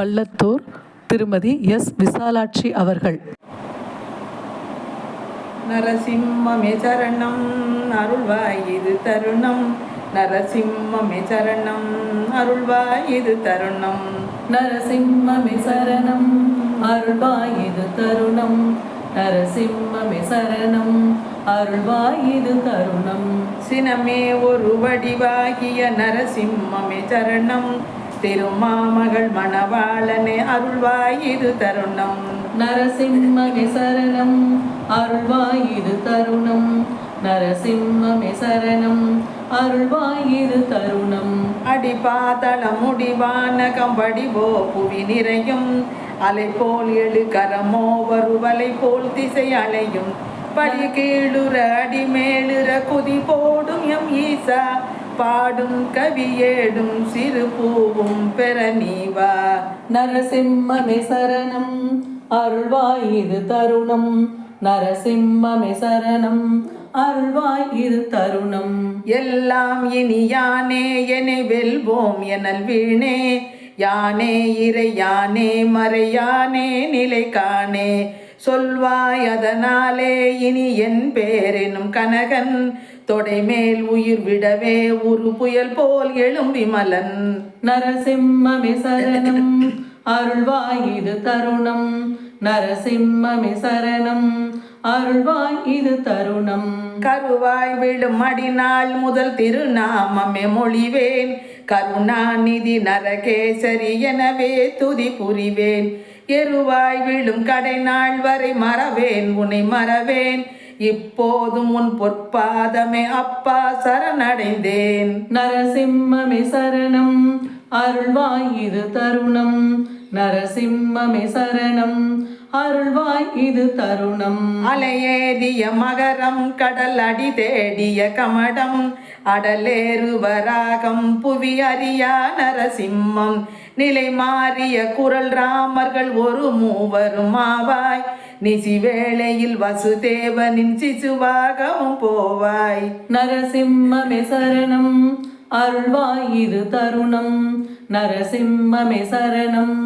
பள்ளத்தூர் திருமதி எஸ். விசாலாட்சி அவர்கள். நரசிம்மமே சரணம் அருள்வாய் இது தருணம். நரசிம்மமே சரணம் அருள்வாய் இது தருணம். நரசிம்மமே சரணம் அருள்வாய் இது தருணம். நரசிம்மமே சரணம் அருள்வாய் இது தருணம். சினமே ஒரு வடிவாகிய நரசிம்மமே சரணம் திருமாமகள் மணவாளனே அருள்வாய் இது தருணம். நரசிம்மமே சரணம் அருள்வாய் இது தருணம். நரசிம்மமே சரணம் அருள்வாய் இது தருணம். அடி பாதள முடிவான கம்படிவோ புவி நிறையும். அலை போல் எழு கரமோ வருவலை போல் திசை அலையும். படி கீழுற அடி மேலுற குதி போடும் எம் ஈசா. பாடும் கவியேடும் சிறு பூவும் பெற நீவா நரசிம்மமே சரணம். அருள்வாய் இது தருணம். நரசிம்மமே சரணம். அருள்வாய் இது தருணம். எல்லாம் இனி யானே என்னை வெல்வோம் எனல் வீணே. யானே இறை யானே மறையானே நிலை காணே. சொல்வாய் அதனாலே இனி என் பேரெனும் கனகன். தொடைமேல் உயிர் விடவே ஒரு புயல் போல் எழும் விமலன். நரசிம்மமே சரணம் அருள்வாய் இது தருணம். நரசிம்மமே சரணம் அருள்வாய் இது தருணம். கருவாய் விழும் அடிநாள் முதல் திருநாமமே மொழிவேன். கருணாநிதி நரகேசரி எனவே துதி புரிவேன். எருவாய் விழும் கடை நாள் வரை மறவேன். உன்னை மறவேன். இப்போதும் உன் பொற்பாதமே அப்பா சரணடைந்தேன். நரசிம்மமே சரணம் அருள்வாய் இது தருணம். நரசிம்மமே சரணம் அருள்வாய் இது தருணம். அலையேறிய மகரம் கடல் அடி தேடிய கமடம். அடலேறுவராகம் புவி அறியா நரசிம்மம். நிலை மாறிய குரல் ராமர்கள் ஒரு மூவரும் ஆவாய். நிசி வேளையில் வசுதேவனின் சிசுவாகவும் போவாய். நரசிம்மமே சரணம் அருள்வாய் இது தருணம். நரசிம்மமே சரணம்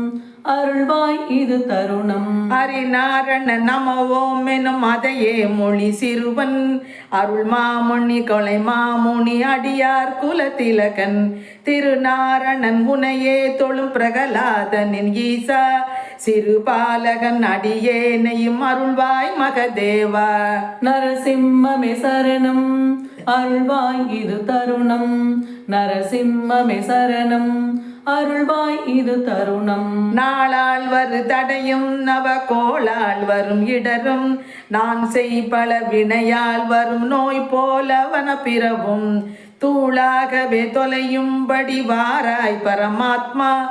அருள்வாய் இது தருணம். ஹரிநாரண நமவோம் எனும் அதையே மொழி சிறுவன். அருள் மாமுனி கொலை மாமுனி அடியார் குலத்திலகன் திருநாரணன் உனையே தொழும் பிரகலாதனின் ஈசா. சிறுபாலகன் அடியேனையும் அருள்வாய் மகதேவா. நரசிம்மமே சரணம். அருள்வாய் இது தருணம். நரசிம்மமே சரணம். அருள்வாய் இது தருணம். நாளால் வரு தடையும் நவ கோளால் வரும் இடரும். நான் செய் பல வினையால் வரும் நோய் போலவன பிறவும். தூளாகவே தொலையும்படி வாராய் பரமாத்மா.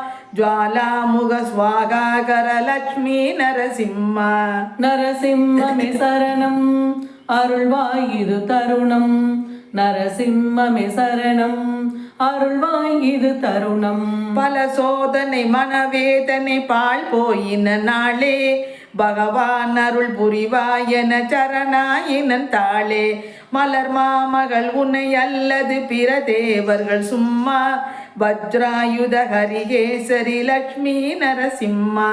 லக்ஷ்மி நரசிம்மா. நரசிம்மமே சரணம். அருள்வாய் இது தருணம். நரசிம்மமே சரணம். அருள்வாய் இது தருணம். பல சோதனை மனவேதனை பால் போயின நாளே. பகவான் அருள் புரிவாயன சரணாயினன் தாளே மலர் மாமகள் உன்னை அல்லது பிற தேவர்கள் சும்மா. வஜ்ராயுத ஹரிகேசரி லக்ஷ்மி நரசிம்ம.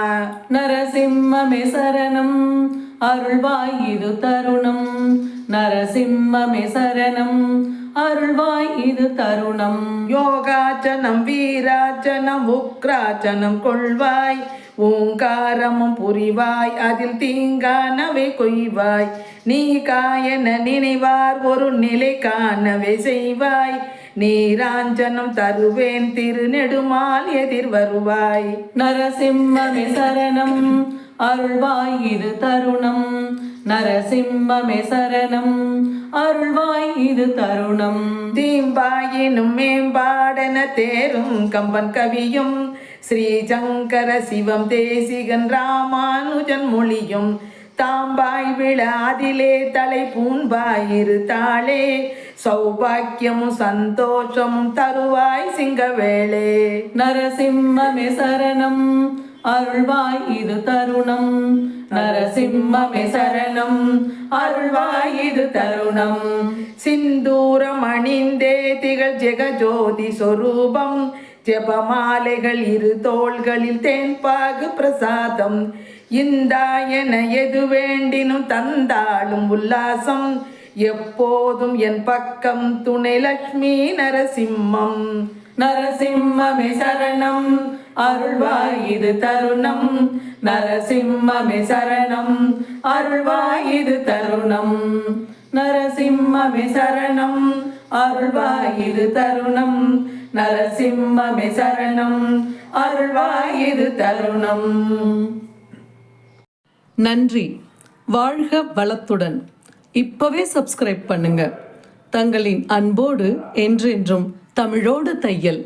நரசிம்மமே சரணம். அருள்வாய் தருணம். நரசிம்மமே சரணம். அருள்வாய் இது தருணம். யோகாச்சனம் வீராச்சனம் உக்ராச்சனம் கொள்வாய். ஓங்காரமும் புரிவாய் அதில் தீங்கானவை கொய்வாய். நீ காயன நினைவார் ஒரு நிலை காணவே செய்வாய். நீராஞ்சனம் தருவேன் திருநெடுமால் எதிர் வருவாய். நரசிம்மமே சரணம் அருள்வாய் இது தருணம். நரசிம்மமே சரணம். அருள்வாய் இது தருணம். தீம்பாயினும் மேம்பாடென தேரும் கம்பன் கவியும். ஸ்ரீசங்கர சிவம் தேசிகன் ராமானுஜன் மொழியும். தாம்பாய் விழாதிலே தலை பூண்பாயிரு தாளே. சௌபாக்கியமும் சந்தோஷமும் தருவாய் சிங்கவேளே. நரசிம்மமே சரணம். அருள்வாய் இது தருணம். நரசிம்மமே சரணம். அருள்வாயுது தருணம். சிந்தூரம் அணிந்தே திகழ் ஜெகஜோதி சொரூபம். ஜெபமாலைகள் இரு தோள்களில் தேன்பாகு பிரசாதம். இந்தா என எது வேண்டினும் தந்தாளும் உல்லாசம். எப்போதும் என் பக்கம் துணை லக்ஷ்மி நரசிம்மம். நரசிம்மமே சரணம். அருள்வாய் இது தருணம். நரசிம்மமே சரணம். அருள்வாய் இது தருணம். நரசிம்மமே சரணம். அருள்வாய் இது தருணம். நரசிம்மமே சரணம். அருள்வாய் இது தருணம். நன்றி. வாழ்க வளத்துடன். இப்பவே சப்ஸ்கிரைப் பண்ணுங்க. தங்களின் அன்போடு என்றென்றும் தமிழோடு தையல்.